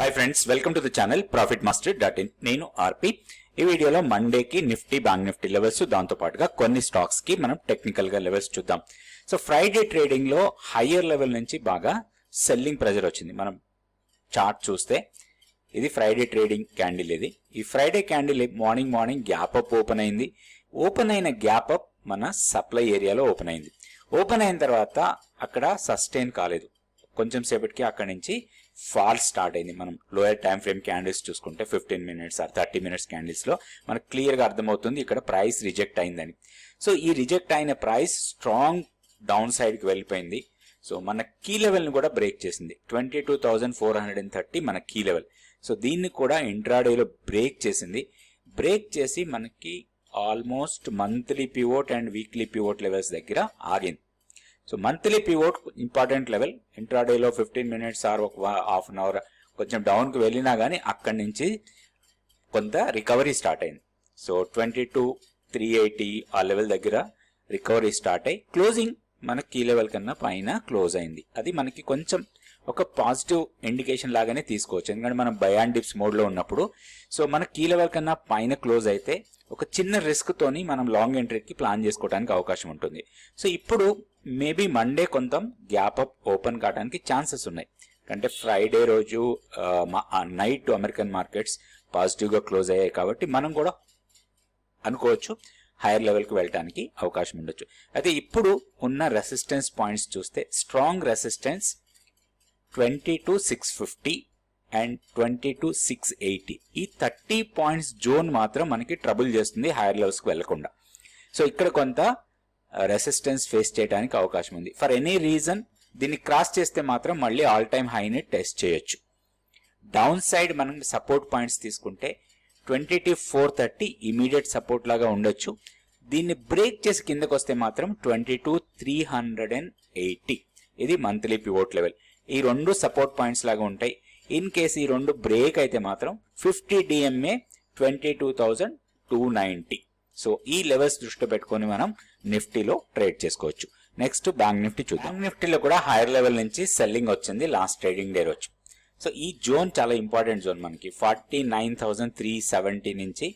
Hi friends welcome to the channel profit master dot in నేను RP. ఈ వీడియోలో మండేకి నిఫ్టీ బ్యాంక్ నిఫ్టీ లెవెల్స్ దాంతో పాటుగా కొన్ని స్టాక్స్కి మనం టెక్నికల్గా లెవెల్స్ చూద్దాం. సో ఫ్రైడే ట్రేడింగ్లో హయ్యర్ లెవెల్ నుంచి బాగా సెల్లింగ్ ప్రెజర్ వచ్చింది. మనం చార్ట్ చూస్తే ఇది ఫ్రైడే ట్రేడింగ్ క్యాండిల్ ఇది. ఈ Friday candle morning morning gap up open అయింది. ఓపెన్ అయిన గ్యాప్ అప్ మన సప్లై ఏరియాలో ఓపెన్ అయింది. ఓపెన్ అయిన తర్వాత అక్కడ సస్టైన్ కాలేదు. కొంచెం సేపటికి అక్కడి నుంచి ఫాల్ స్టార్ట్ అయింది. మనం లోయర్ టైం ఫ్రేమ్ క్యాండిల్స్ చూసుకుంటే fifteen minutes or thirty minutes క్యాండిల్స్లో మనకు క్లియర్గా అర్థమవుతుంది ఇక్కడ ప్రైస్ రిజెక్ట్ అయిందని. సో ఈ రిజెక్ట్ అయిన ప్రైస్ స్ట్రాంగ్ డౌన్ సైడ్కి వెళ్ళిపోయింది. సో మన కీ లెవెల్ని కూడా బ్రేక్ చేసింది. Twenty two thousand four hundred and thirty మన కీ లెవెల్ సో దీన్ని కూడా ఇంట్రాడేలో బ్రేక్ చేసింది. బ్రేక్ చేసి మనకి almost monthly pivot and weekly pivot levels దగ్గర ఆగింది. So monthly pivot important level ఇంట్రాడేలో ఫిఫ్టీన్ మినిట్స్ ఆర్ ఒక హాఫ్ అన్ అవర్ కొంచెం డౌన్కి వెళ్ళినా కానీ అక్కడి నుంచి కొంత రికవరీ స్టార్ట్ అయింది. So twenty two three eighty ఆ లెవెల్ దగ్గర రికవరీ స్టార్ట్ అయ్యి క్లోజింగ్ మన కీ లెవెల్ కన్నా పైన క్లోజ్ అయింది. అది మనకి కొంచెం ఒక పాజిటివ్ ఇండికేషన్ లాగానే తీసుకోవచ్చు. ఎందుకంటే మనం బయాన్ డిప్స్ మోడ్లో ఉన్నప్పుడు సో మన కీ లెవెల్ కన్నా పైన క్లోజ్ అయితే ఒక చిన్న రిస్క్ తోని మనం లాంగ్ ఎంట్రీకి ప్లాన్ చేసుకోవడానికి అవకాశం ఉంటుంది. సో ఇప్పుడు మేబీ మండే కొంత గ్యాప్ అప్ ఓపెన్ కావడానికి ఛాన్సెస్ ఉన్నాయి. అంటే ఫ్రైడే రోజు నైట్ అమెరికన్ మార్కెట్స్ పాజిటివ్గా క్లోజ్ అయ్యాయి కాబట్టి మనం కూడా అనుకోవచ్చు హైయర్ లెవెల్కి వెళ్ళడానికి అవకాశం ఉండొచ్చు. అయితే ఇప్పుడు ఉన్న రెసిస్టెన్స్ పాయింట్స్ చూస్తే strong resistance twenty two six fifty and twenty two six eighty. ఈ థర్టీ పాయింట్స్ జోన్ మాత్రం మనకి ట్రబుల్ చేస్తుంది హైయర్ లెవెల్స్కి వెళ్ళకుండా. సో ఇక్కడ కొంత రెసిస్టెన్స్ ఫేస్ చేయడానికి అవకాశం ఉంది. ఫర్ ఎనీ రీజన్ దీన్ని క్రాస్ చేస్తే మాత్రం మళ్ళీ ఆల్ టైమ్ హైని టెస్ట్ చేయొచ్చు. డౌన్ సైడ్ మనం సపోర్ట్ పాయింట్స్ తీసుకుంటే twenty two four thirty immediate support లాగా ఉండొచ్చు. దీన్ని బ్రేక్ చేసి కిందకు వస్తే మాత్రం twenty two three hundred and eighty. ఇది మంత్లీ పివోట్ లెవెల్ ఈ రెండు సపోర్ట్ పాయింట్స్ లాగా ఉంటాయి. ఇన్ కేస్ ఈ రెండు బ్రేక్ అయితే మాత్రం fifty DMA twenty two thousand two ninety so ఈ లెవెల్స్ దృష్టి పెట్టుకొని మనం నిఫ్టీలో ట్రేడ్ చేసుకోవచ్చు. నెక్స్ట్ బ్యాంక్ నిఫ్టీ చూద్దాం. బ్యాంక్ నిఫ్టీలో కూడా హైయర్ లెవెల్ నుంచి సెల్లింగ్ వచ్చింది లాస్ట్ ట్రేడింగ్ డే రోజు. సో ఈ జోన్ చాలా ఇంపార్టెంట్ జోన్ మనకి. Forty nine thousand three seventy నుంచి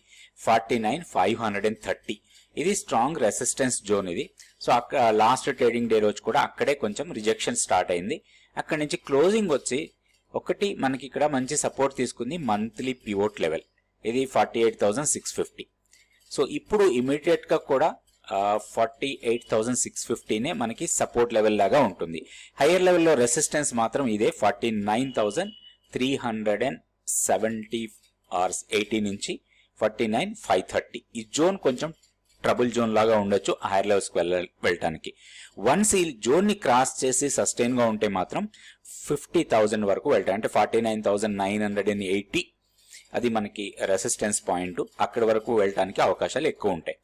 forty nine five hundred and thirty ఇది స్ట్రాంగ్ రెసిస్టెన్స్ జోన్ ఇది. సో అక్కడ లాస్ట్ ట్రేడింగ్ డే రోజు కూడా అక్కడే కొంచెం రిజెక్షన్ స్టార్ట్ అయింది. అక్కడ నుంచి క్లోజింగ్ వచ్చి ఒకటి మనకి ఇక్కడ మంచి సపోర్ట్ తీసుకుంది మంత్లీ పివోట్ లెవెల్ ఇది forty eight thousand six fifty so ఇప్పుడు ఇమీడియట్గా కూడా ఫార్టీ ఎయిట్ థౌసండ్ సిక్స్ ఫిఫ్టీనే మనకి సపోర్ట్ లెవెల్ లాగా ఉంటుంది. హయ్యర్ లెవెల్లో రెసిస్టెన్స్ మాత్రం ఇదే forty nine thousand three hundred and seventy or eighty నుంచి ఫార్టీ నైన్ ఫైవ్ థర్టీ ఈ జోన్ కొంచెం ట్రబుల్ జోన్ లాగా ఉండొచ్చు హైయర్ లెవెల్స్కి వెళ్ళ వెళ్ళటానికి. వన్స్ ఈ జోన్ని క్రాస్ చేసి సస్టైన్గా ఉంటే మాత్రం ఫిఫ్టీ థౌజండ్ వరకు వెళ్తాయి. అంటే forty nine thousand nine hundred and eighty అది మనకి రెసిస్టెన్స్ పాయింట్ అక్కడి వరకు వెళ్ళటానికి అవకాశాలు ఎక్కువ ఉంటాయి.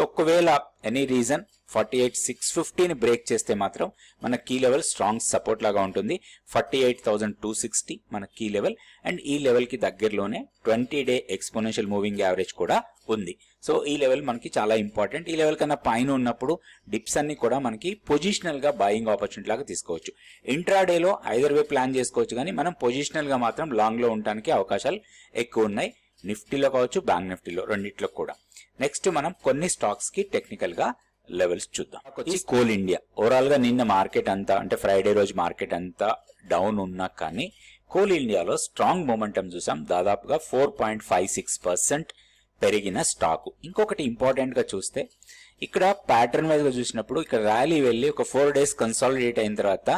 ఒకవేళ any reason forty eight six ఫిఫ్టీని break చేస్తే మాత్రం మన కీ లెవెల్ స్ట్రాంగ్ సపోర్ట్ లాగా ఉంటుంది. Forty eight thousand two sixty మన కీ లెవెల్ అండ్ ఈ లెవెల్కి దగ్గరలోనే twenty day exponential moving average కూడా ఉంది. సో ఈ లెవెల్ మనకి చాలా ఇంపార్టెంట్ ఈ లెవెల్ కన్నా పైన ఉన్నప్పుడు డిప్స్ అన్ని కూడా మనకి పొజిషనల్గా బయింగ్ ఆపర్చునిటీ లాగా తీసుకోవచ్చు. ఇంట్రాడేలో ఐదర్ వే ప్లాన్ చేసుకోవచ్చు కానీ మనం పొజిషనల్గా మాత్రం లాంగ్లో ఉండడానికి అవకాశాలు ఎక్కువ ఉన్నాయి. నిఫ్టీలో కావచ్చు బ్యాంక్ నిఫ్టీలో రెండిట్లో కూడా. నెక్స్ట్ మనం కొన్ని స్టాక్స్కి టెక్నికల్గా లెవెల్స్ చూద్దాం. వచ్చి కోల్ ఇండియా ఓవరాల్గా నిన్న మార్కెట్ అంతా అంటే ఫ్రైడే రోజు మార్కెట్ అంతా డౌన్ ఉన్నా కానీ కోల్ ఇండియాలో స్ట్రాంగ్ మొమెంటం చూసాం. దాదాపుగా four point five six percent పెరిగిన స్టాక్ ఇంకొకటి ఇంపార్టెంట్గా చూస్తే ఇక్కడ ప్యాటర్న్ వైజ్గా చూసినప్పుడు ఇక్కడ ర్యాలీ వెళ్ళి ఒక ఫోర్ డేస్ కన్సాలిడేట్ అయిన తర్వాత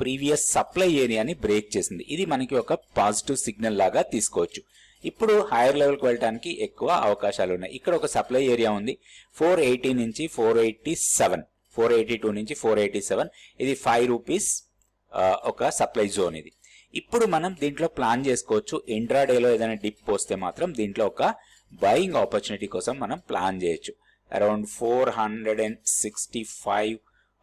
ప్రీవియస్ సప్లై ఏరియాని బ్రేక్ చేసింది. ఇది మనకి ఒక పాజిటివ్ సిగ్నల్ లాగా తీసుకోవచ్చు. ఇప్పుడు హైయర్ లెవెల్కి వెళ్ళడానికి ఎక్కువ అవకాశాలు ఉన్నాయి ఇక్కడ ఒక సప్లై ఏరియా ఉంది. ఫోర్ ఎయిటీ నుంచి four eighty seven four eighty two నుంచి ఫోర్ ఎయిటీ సెవెన్ ఇది ఫైవ్ రూపీస్ ఒక సప్లై జోన్ ఇది. ఇప్పుడు మనం దీంట్లో ప్లాన్ చేసుకోవచ్చు. ఇంట్రాడేలో ఏదైనా డిప్ పోస్తే మాత్రం దీంట్లో ఒక బయింగ్ ఆపర్చునిటీ కోసం మనం ప్లాన్ చేయొచ్చు. Around four hundred and sixty five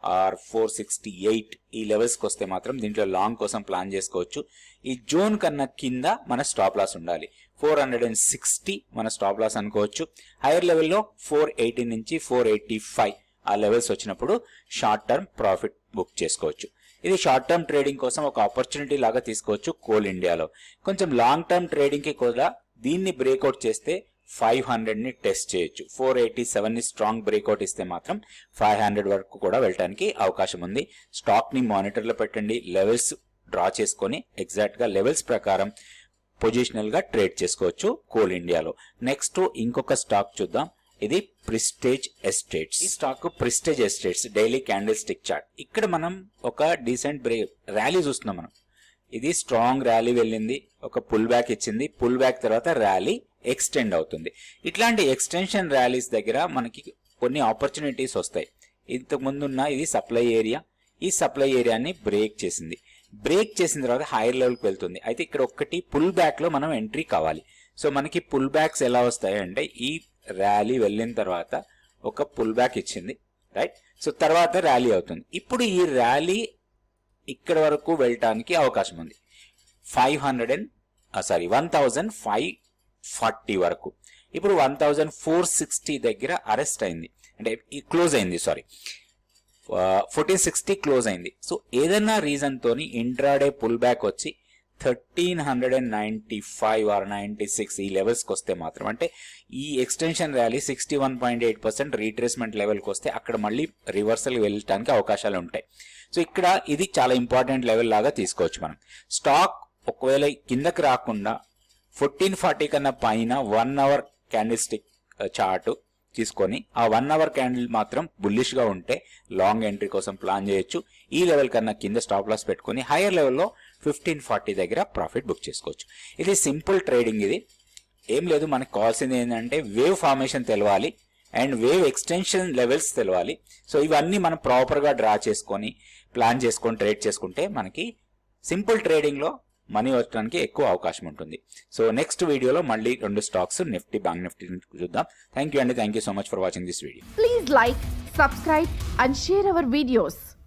or four sixty eight ఈ లెవెల్స్కి వస్తే మాత్రం దీంట్లో లాంగ్ కోసం ప్లాన్ చేసుకోవచ్చు. ఈ జోన్ కన్నా కింద మన స్టాప్ లాస్ ఉండాలి. ఫోర్ హండ్రెడ్ అండ్ సిక్స్టీ మన స్టాప్ లాస్ అనుకోవచ్చు. హైయర్ లెవెల్లో ఫోర్ ఎయిటీ నుంచి ఫోర్ ఎయిటీ ఫైవ్ ఆ లెవెల్స్ వచ్చినప్పుడు షార్ట్ టర్మ్ ప్రాఫిట్ బుక్ చేసుకోవచ్చు. ఇది షార్ట్ టర్మ్ ట్రేడింగ్ కోసం ఒక ఆపర్చునిటీ లాగా తీసుకోవచ్చు కోల్ ఇండియాలో. కొంచెం లాంగ్ టర్మ్ ట్రేడింగ్కి కూడా దీన్ని బ్రేక్అవుట్ చేస్తే ఫైవ్ హండ్రెడ్ని టెస్ట్ చేయొచ్చు. ఫోర్ ఎయిటీ సెవెన్ని స్ట్రాంగ్ బ్రేక్అవుట్ ఇస్తే మాత్రం ఫైవ్ హండ్రెడ్ వరకు కూడా వెళ్ళడానికి అవకాశం ఉంది. స్టాక్ని మానిటర్లో పెట్టండి. లెవెల్స్ డ్రా చేసుకొని ఎగ్జాక్ట్గా లెవెల్స్ ప్రకారం పొజిషనల్గా ట్రేడ్ చేసుకోవచ్చు కోల్ ఇండియాలో. నెక్స్ట్ ఇంకొక స్టాక్ చూద్దాం. ఇది ప్రిస్టేజ్ ఎస్టేట్స్. ఈ stock Prestige Estates daily candlestick chart. ఇక్కడ మనం ఒక డీసెంట్ బ్రేక్ ర్యాలీ చూస్తున్నాం మనం. ఇది స్ట్రాంగ్ ర్యాలీ వెళ్ళింది. ఒక పుల్ బ్యాక్ ఇచ్చింది. పుల్ బ్యాక్ తర్వాత ర్యాలీ. ఎక్స్టెండ్ అవుతుంది. ఇట్లాంటి ఎక్స్టెన్షన్ ర్యాలీస్ దగ్గర మనకి కొన్ని ఆపర్చునిటీస్ వస్తాయి. ఇంతకుముందున్న ఇది సప్లై ఏరియా ఈ సప్లై ఏరియాని బ్రేక్ చేసింది. బ్రేక్ చేసిన తర్వాత హైయర్ లెవెల్కి వెళ్తుంది. అయితే ఇక్కడ ఒక్కటి పుల్ బ్యాక్లో మనం ఎంట్రీ కావాలి. సో మనకి పుల్ బ్యాక్స్ ఎలా వస్తాయి అంటే ఈ ర్యాలీ వెళ్ళిన తర్వాత ఒక పుల్ బ్యాక్ ఇచ్చింది. రైట్ సో తర్వాత ర్యాలీ అవుతుంది. ఇప్పుడు ఈ ర్యాలీ ఇక్కడ వరకు వెళ్ళటానికి అవకాశం ఉంది. Five hundred and sorry one thousand five forty వరకు. ఇప్పుడు వన్ థౌజండ్ ఫోర్ సిక్స్టీ దగ్గర అరెస్ట్ అయింది. అంటే క్లోజ్ అయింది సారీ. ఫోర్టీన్ సిక్స్టీ క్లోజ్ అయింది. సో ఏదైనా రీజన్తో ఇంట్రాడే పుల్ బ్యాక్ వచ్చి thirteen hundred and ninety five or ninety six ఈ లెవెల్స్కి వస్తే మాత్రం అంటే ఈ extension rally sixty one point eight percent retracement లెవెల్కి వస్తే అక్కడ మళ్ళీ రివర్సల్ వెళ్ళటానికి అవకాశాలు ఉంటాయి. సో ఇక్కడ ఇది చాలా ఇంపార్టెంట్ లెవెల్ లాగా తీసుకోవచ్చు మనం. స్టాక్ ఒకవేళ కిందకి రాకుండా ఫోర్టీన్ ఫార్టీ కన్నా పైన one hour candle stick chart తీసుకొని ఆ వన్ అవర్ క్యాండిల్ మాత్రం బుల్లిష్గా ఉంటే లాంగ్ ఎంట్రీ కోసం ప్లాన్ చేయొచ్చు. ఈ లెవెల్ కన్నా కింద స్టాప్ లాస్ పెట్టుకొని హైయర్ లెవెల్లో ఫిఫ్టీన్ ఫార్టీ దగ్గర ప్రాఫిట్ బుక్ చేసుకోవచ్చు. ఇది సింపుల్ ట్రేడింగ్ ఇది. ఏం లేదు మనకు కావాల్సింది ఏంటంటే వేవ్ ఫార్మేషన్ తెలవాలి అండ్ వేవ్ ఎక్స్టెన్షన్ లెవెల్స్ తెలవాలి. సో ఇవన్నీ మనం ప్రాపర్గా డ్రా చేసుకొని ప్లాన్ చేసుకొని ట్రేడ్ చేసుకుంటే మనకి సింపుల్ ట్రేడింగ్లో మనీ వచ్చడానికి ఎక్కువ అవకాశం ఉంటుంది. సో నెక్స్ట్ వీడియోలో మళ్ళీ రెండు స్టాక్స్ నిఫ్టీ బ్యాంక్ నిఫ్టీ చూద్దాం. థ్యాంక్ యూ అండి. Thank you so much for watching this video please like subscribe and share our videos